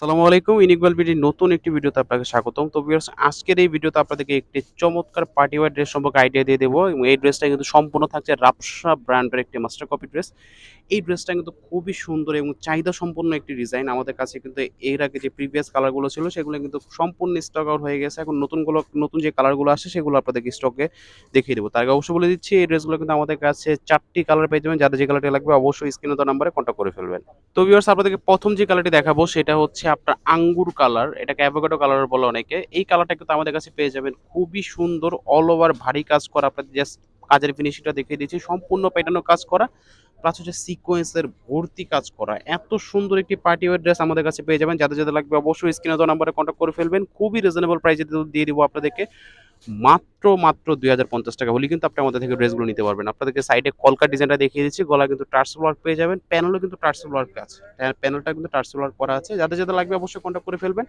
আসসালামু আলাইকুম, ইনিকবাল বিডির নতুন একটি ভিডিওতে আপনাকে স্বাগতম। তো ভিউয়ার্স আজকের এই ভিডিওতে আপনাদেরকে একটি চমৎকার পার্টি ওয়ার ড্রেস সম্পর্কে আইডিয়া দিয়ে দেবো এবং এই ড্রেসটা কিন্তু সম্পূর্ণ থাকছে রাপসা ব্র্যান্ডের একটি মাস্টার কপি ড্রেস এই ড্রেসটা কিন্তু খুবই সুন্দর এবং চাহিদা সম্পন্ন একটি ডিজাইন আমাদের কাছে কিন্তু এর আগে যে প্রিভিয়াস কালারগুলো ছিল, সেগুলো কিন্তু সম্পূর্ণ স্টক আউট হয়ে গেছে। এখন নতুনগুলো নতুন যে কালারগুলো আসে সেগুলো আপনাদেরকে স্টকে দেখিয়ে দেবো। তার আগে অবশ্যই বলে দিচ্ছি, এই ড্রেসগুলো কিন্তু আমাদের কাছে চারটি কালার পেয়ে যাবেন। যাদের যে কালারটি লাগবে, অবশ্যই স্ক্রিনে তো নাম্বারে কন্ট্যাক্ট করে ফেলবেন। তো ভিউয়ার্স আপনাদেরকে প্রথম যে কালারটি দেখাবো, সেটা হচ্ছে আপনার আঙ্গুর কালার এটাকে অ্যাভোকাডো কালার বলে অনেকে। এই কালারটা কিন্তু আমাদের কাছে পেয়ে যাবেন। খুবই সুন্দর অল ওভার ভারী কাজ করা। আপনাদের জাস্ট কাজের ফিনিশিংটা দেখিয়ে দিচ্ছি। সম্পূর্ণ প্যাটার্নও কাজ করা। প্লাস হচ্ছে সিকোয়েন্সের ভর্তি কাজ করা। এত সুন্দর একটি পার্টি ওয়ার ড্রেস আমাদের কাছে পেয়ে যাবেন। যাদের যাদের লাগবে অবশ্যই স্ক্রিনে দেওয়া নাম্বারে কন্ট্যাক্ট করে ফেলবেন। খুবই রিজনেবল প্রাইসে দিয়ে দিব আপনাদেরকে। মাত্র মাত্র দুই হাজার পঞ্চাশ টাকা হলে কিন্তু আপনি আমাদের থেকে ড্রেসগুলো নিতে পারবেন। আপনাদেরকে সাইডে কলকা ডিজাইনটা দেখিয়ে দিচ্ছি। গলা কিন্তু টার্সেল ওয়ার্ক পেয়ে যাবেন। প্যানেলও কিন্তু টার্সেল ওয়ার্ক আছে। প্যানেলটা কিন্তু টার্সেল ওয়ার্ক করা আছে। যাদের যাদের লাগবে অবশ্যই কন্ট্যাক্ট করে ফেলবেন।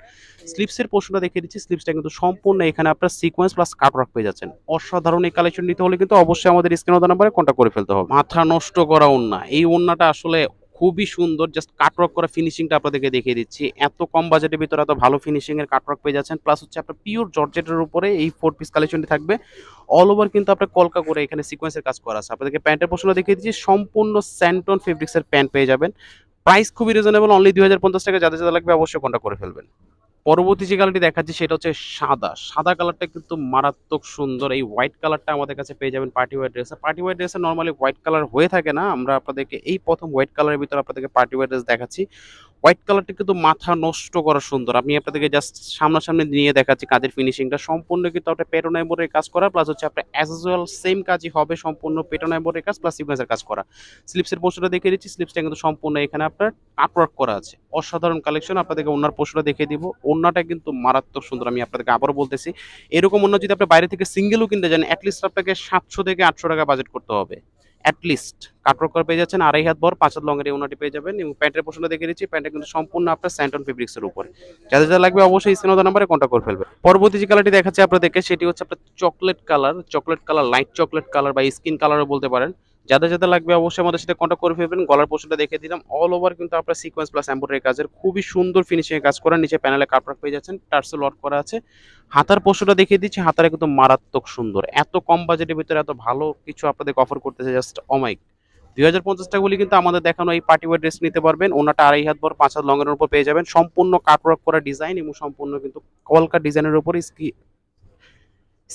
স্লিপসের পোর্শনটা দেখিয়ে দিচ্ছি। স্লিপসটা কিন্তু সম্পূর্ণ এখানে আপনার সিকোয়েন্স প্লাস কাট ওয়ার্ক পেয়ে যাচ্ছেন। অসাধারণ এই কালেকশন নিতে হলে কিন্তু অবশ্যই আমাদের স্ক্রিন নাম্বারে কন্ট্যাক্ট করে ফেলতে হবে। মাথা নষ্ট করা ওন্না এই ওন্নাটা আসলে খুবই সুন্দর জাস্ট কাটওয়ার্ক করা ফিনিশিংটা আপনাদেরকে দেখিয়ে দিচ্ছি। এত কম বাজেটের ভিতরে এত ভালো ফিনিশিং এর কাটওয়ার্ক পেয়ে যাচ্ছেন। প্লাস হচ্ছে আপনার পিওর জর্জেটের উপরে এই ফোর পিস কালেকশনটি থাকবে। অল ওভার কিন্তু আপনার কলকা করে এখানে সিকোয়েন্সের কাজ করা আছে। আপনাদেরকে প্যান্টের পোর্শনটা দেখিয়ে দিচ্ছি। সম্পূর্ণ স্যান্টন ফেব্রিক্সের প্যান্ট পেয়ে যাবেন। প্রাইস খুবই রিজনেবল অনলি দুই হাজার পঞ্চাশ টাকা। যাদের যাদের লাগবে অবশ্যই কন্ট্যাক্ট করে ফেলবেন। পরবর্তী যে কালারটি দেখাচ্ছি সেটা হচ্ছে সাদা। সাদা কালারটা কিন্তু মারাত্মক সুন্দর। এই হোয়াইট কালারটা আমাদের কাছে পেয়ে যাবেন পার্টি ওয়ার ড্রেসে পার্টি ওয়ার ড্রেসে নর্মালি হোয়াইট কালার হয়ে থাকে না। আমরা আপনাদেরকে এই প্রথম হোয়াইট কালারের ভিতরে আপনাদেরকে পার্টি ওয়ার ড্রেস দেখাচ্ছি। হোয়াইট কালারটা কিন্তু মাথা নষ্ট করা সুন্দর। আমি আপনাদেরকে জাস্ট সামনাসামনি নিয়ে দেখাচ্ছি কাজের ফিনিশিংটা সম্পূর্ণ কিন্তু আপনার পেটোনাই বোর্ডের কাজ করা প্লাস হচ্ছে আপনার অ্যাজ ওয়েল সেম কাজই হবে, সম্পূর্ণ পেটোনাই বোর্ডের কাজ প্লাস সিকোয়েন্সের কাজ করা। স্লিপসের পোস্টটা দেখিয়ে দিচ্ছি স্লিপসটা কিন্তু সম্পূর্ণ এখানে আপনার কাটওয়ার্ক করা আছে। অসাধারণ কালেকশন আপনাদেরকে ওনার পোস্টটা দেখিয়ে দিব। ওনাটা কিন্তু মারাত্মক সুন্দর, আমি আপনাদেরকে আবারও বলতেছি। এরকম অন্য যদি আপনি বাইরে থেকে সিঙ্গেলও কিনতে যান অ্যাটলিস্ট আপনাকে সাতশো থেকে আটশো টাকা বাজেট করতে হবে। অ্যাটলিস্ট কাটওয়ার্ক করে পেয়ে যাচ্ছেন আড়াই হাত বর পাঁচ হাত লঙের ওনাটি পেয়ে যাবেন। এবং প্যান্টের পোর্শনটা দেখে দিচ্ছি, প্যান্টটা কিন্তু সম্পূর্ণ আপনার স্যান্টন ফেব্রিক্সের উপরে। যাদের যা লাগবে অবশ্যই স্ক্রিন নাম্বারে কন্ট্যাক্ট করে ফেলবে পরবর্তী যে কালারটি দেখাচ্ছে আপনাদেরকে, সেটি হচ্ছে আপনার chocolate colour chocolate colour light chocolate colour বা স্কিন কালারও বলতে পারেন। যাদের যাদের লাগবে অবশ্যই আমাদের সাথে কন্ট্যাক্ট করে ফেলবেন, গলার পোর্শনটা দেখে দিলাম। অল ওভার কিন্তু আপনার সিকোয়েন্স প্লাস এম্ব্রয়ডারি কাজের খুবই সুন্দর ফিনিশিং কাজ করা, নিচে প্যানেলে কাপড় পেয়ে যাচ্ছেন টার্সেল ওয়ার্ক করা আছে। হাতার পোর্শনটা দেখিয়ে দিচ্ছি, হাতারে কিন্তু মারাত্মক সুন্দর। এত কম বাজেটের ভিতরে এত ভালো কিছু আপনাদেরকে অফার করতেছে জাস্ট অমাইক দুই হাজার পঞ্চাশ টাকা বলে কিন্তু আমাদের দেখানো এই পার্টি ওয়ার ড্রেস নিতে পারবেন। ওনাটা আড়াই হাত বর পাঁচ হাত লঙ্গের উপর পেয়ে যাবেন। সম্পূর্ণ কাটওয়ার্ক করা ডিজাইন এবং সম্পূর্ণ কিন্তু কলকা ডিজাইনের উপর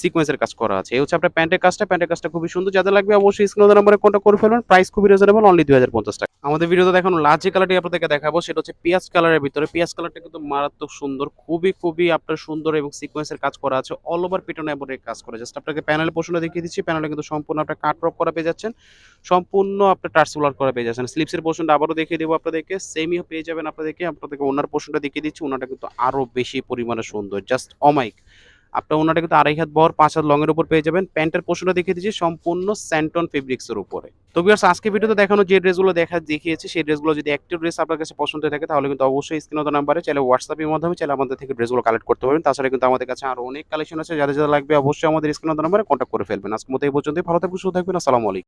সিকোয়েন্সের কাজ করা আছে। এই হচ্ছে আপনার প্যান্টের কাজটা। প্যান্টের কাজটা খুবই সুন্দর। যাদের লাগবে অবশ্যই স্ক্রিন নাম্বারে কন্ট্যাক্ট করে ফেলবেন প্রাইস খুবই রিজনেবল অনলি দুই হাজার পঞ্চাশ টাকা। আমাদের ভিডিওতে দেখানো যে কালারটি আপনাদেরকে দেখাবো, সেটা হচ্ছে পেঁয়াজ কালারের ভিতরে। পেঁয়াজ কালারটা কিন্তু মারাত্মক সুন্দর, খুবই খুবই আপনার সুন্দর এবং সিকোয়েন্সের কাজ করা আছে। অল ওভার পিটন এমব্রয়ডারি কাজ করা জাস্ট আপনাকে প্যানেলের পোর্শনটা দেখিয়ে দিচ্ছি। প্যানেলে কিন্তু সম্পূর্ণ আপনার কাট রক করা পেয়ে যাচ্ছেন। সম্পূর্ণ আপনার টার্সুলার করা পেয়ে যাচ্ছেন। স্লিপসের পোর্শনটা আবারও দেখিয়ে দেবো আপনাদেরকে। সেমই পেয়ে যাবেন আপনাদেরকে। আপনাদেরকে ওনার পোর্শনটা দেখিয়ে দিচ্ছি। ওনাটা কিন্তু আরও বেশি পরিমাণে সুন্দর। জাস্ট অমাইক আপনার ওনাটা কিন্তু আড়াই হাত বহর, পাঁচ হাত লংয়ের উপর পেয়ে যাবেন। প্যান্টের পোশনটা দেখিয়ে দিচ্ছি সম্পূর্ণ স্যান্টন ফেব্রিক্সের উপরে। তো বিয়ার্স আজকে ভিডিওতে দেখানো যে ড্রেসগুলো দেখা দেখিয়েছি, সেই ড্রেসগুলো যদি একটি ড্রেস আপনার কাছে পছন্দ থাকে, তাহলে কিন্তু অবশ্যই স্ক্রিনত নাম্বারে চাইলে হোয়াটসঅ্যাপের মাধ্যমে চাইলে আমাদের থেকে ড্রেসগুলো কালেক্ট করতে পারবেন। তাছাড়া কিন্তু আমাদের কাছে আরও অনেক কালেকশন আছে, যাদের যাদের লাগবে অবশ্যই আমাদের স্ক্রিনত নাম্বারে কন্ট্যাক্ট করে ফেলবেন। আজকে মতো এই পর্যন্তই, ভালো থাকবেন সুস্থ থাকবেন আসসালামু আলাইকুম।